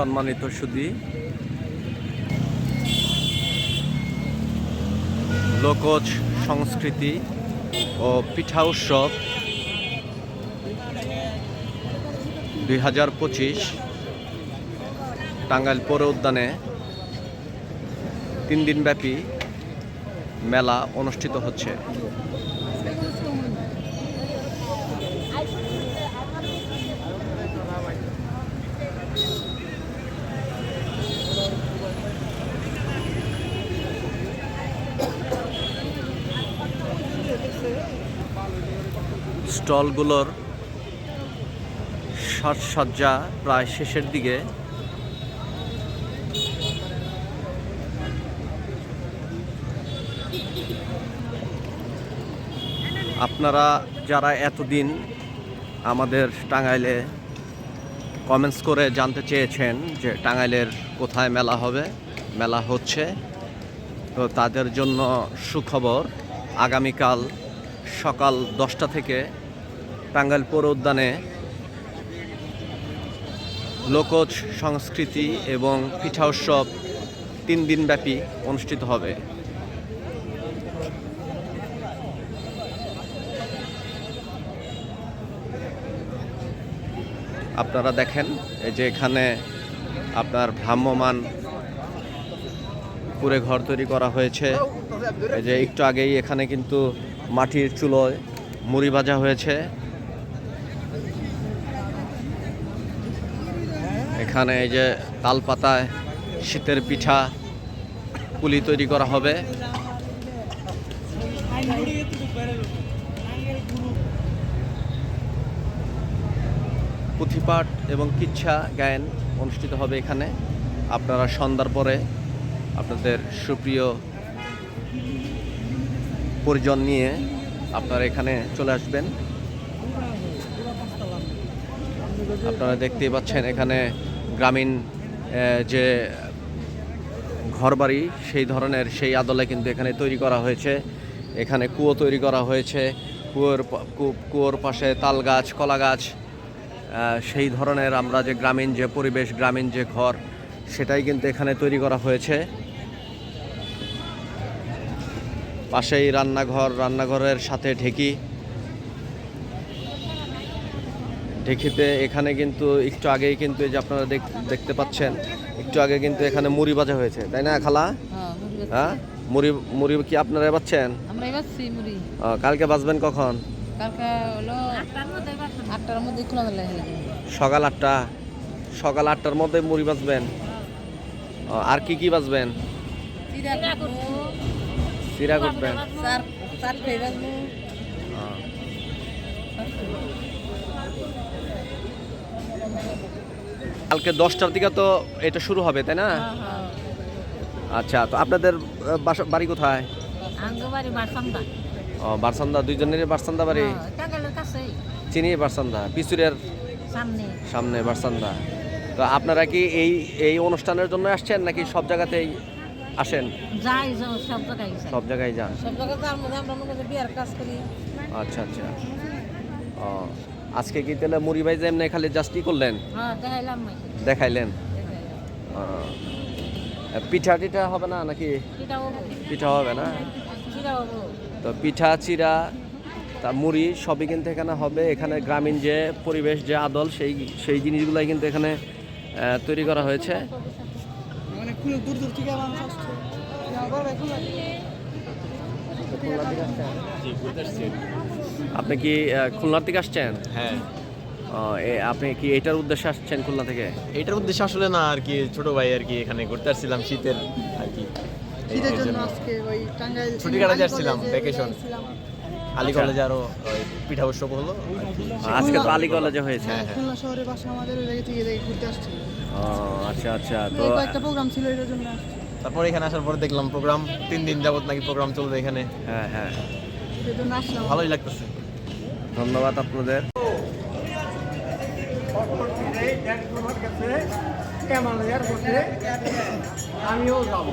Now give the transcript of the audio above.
সম্মানিত সুদী। লোকজ সংস্কৃতি ও পিঠা উৎসব দুই হাজার পঁচিশ টাঙ্গাইল পৌর উদ্যানে তিন দিনব্যাপী মেলা অনুষ্ঠিত হচ্ছে। স্টলগুলোর সাজসজ্জা প্রায় শেষের দিকে। আপনারা যারা এতদিন আমাদের টাঙ্গাইলে কমেন্টস করে জানতে চেয়েছেন যে টাঙ্গাইলের কোথায় মেলা হবে, মেলা হচ্ছে, তো তাদের জন্য সুখবর, আগামীকাল সকাল দশটা থেকে টাঙ্গাইল পৌর উদ্যানে লোকজ সংস্কৃতি এবং পিঠা উৎসব তিন দিনব্যাপী অনুষ্ঠিত হবে। আপনারা দেখেন, এই যে এখানে আপনার ভ্রাম্যমান কুড়ে ঘর তৈরি করা হয়েছে। এই যে একটু আগেই এখানে কিন্তু মাটির চুলোয় মুড়ি ভাজা হয়েছে। এখানে এই যে তাল পাতায় শীতের পিঠা, পুলি তৈরি করা হবে। পুঁথিপাঠ এবং কিচ্ছা গায়ন অনুষ্ঠিত হবে এখানে। আপনারা সন্ধ্যার পরে আপনাদের সুপ্রিয় পরিজন নিয়ে আপনারা এখানে চলে আসবেন। আপনারা দেখতেই পাচ্ছেন এখানে গ্রামীণ যে ঘরবাড়ি, সেই ধরনের, সেই আদলে কিন্তু এখানে তৈরি করা হয়েছে। এখানে কুয়ো তৈরি করা হয়েছে। কুয়োর কুয়োর পাশে তাল গাছ, কলা গাছ সেই ধরনের আমরা যে গ্রামীণ যে পরিবেশ, গ্রামীণ যে ঘর, সেটাই কিন্তু এখানে তৈরি করা হয়েছে। পাশেই রান্নাঘর রান্নাঘরের সাথে ঢেকি। ঢেকিতে এখানে কিন্তু একটু আগেই কিন্তু এই যে আপনারা দেখ- দেখতে পাচ্ছেন একটু আগে কিন্তু এখানে মুড়ি ভাজা হয়েছে তাই না খালা? হ্যাঁ, মুড়ি হ্যাঁ? মুড়ি কি আপনারা মুড়ি। কালকে বাজবেন কখন? সকাল আটটা সকাল আটটার মধ্যে মুড়ি বাজবেন? আহ, আর কি কি বাজবেন? চিরা করবেন। কালকে দশটার দিকে তো এটা শুরু হবে তাই না? আচ্ছা তো আপনাদের বাড়ি কোথায়? ও বারসান্দা দুইজনের বারসান্দা বাড়ি? কাছে চিনি বারসান্দা পিচুরের সামনে বারসান্দা। তো আপনারা কি এই এই অনুষ্ঠানের জন্য আসছেন নাকি সব জায়গাতেই আসেন? যাই সব জায়গায় সব জায়গায় যান। সব জায়গায় যার মধ্যে আমরা মনে বিয়ার কাজ করি। আচ্ছা আচ্ছা। ও আজকে কি তাহলে মুড়ি ভাই এমনি খালি জাস্ট কি করলেন? হ্যাঁ দেখাইলেন? পিঠা টিঠা হবে না নাকি? পিঠা হবে। না? তো পিঠা চিরা তা মুড়ি সবই কিন্তু এখানে হবে। এখানে গ্রামীণ যে পরিবেশ যে আদল সেই সেই জিনিসগুলাই কিন্তু এখানে তৈরি করা হয়েছে। দূর দূর থেকে মানুষ আসছে আপনি কি খুলনার থেকে আসছেন হ্যাঁ আপনি কি এটার উদ্দেশ্যে আসছেন খুলনা থেকে এটার উদ্দেশ্যে আসলে না আর কি ছোট ভাই আর কি এখানে ঘুরতে আসছিলাম শীতের আর কি শীতের জন্য। আজকে ওই টাঙ্গাইল ছুটি কাটাতে আসছিলাম। গেছিলাম। আলী আচ্ছা। কলেজে আরও পিঠা উৎসব হলো আজকে তো আলী কলেজে হয়েছে হ্যাঁ, হ্যাঁ। খুলনা শহরের পাশে আমাদের থেকে ঘুরতে আসছি ও আচ্ছা আচ্ছা তো এই কয়েকটা প্রোগ্রাম ছিল এটার জন্য তারপর এখানে আসার পরে দেখলাম প্রোগ্রাম তিন দিন যাবত নাকি প্রোগ্রাম চলবে এখানে। হ্যাঁ হ্যাঁ। ভালোই লাগতেছে। ধন্যবাদ আপনাদের। আমিও যাব।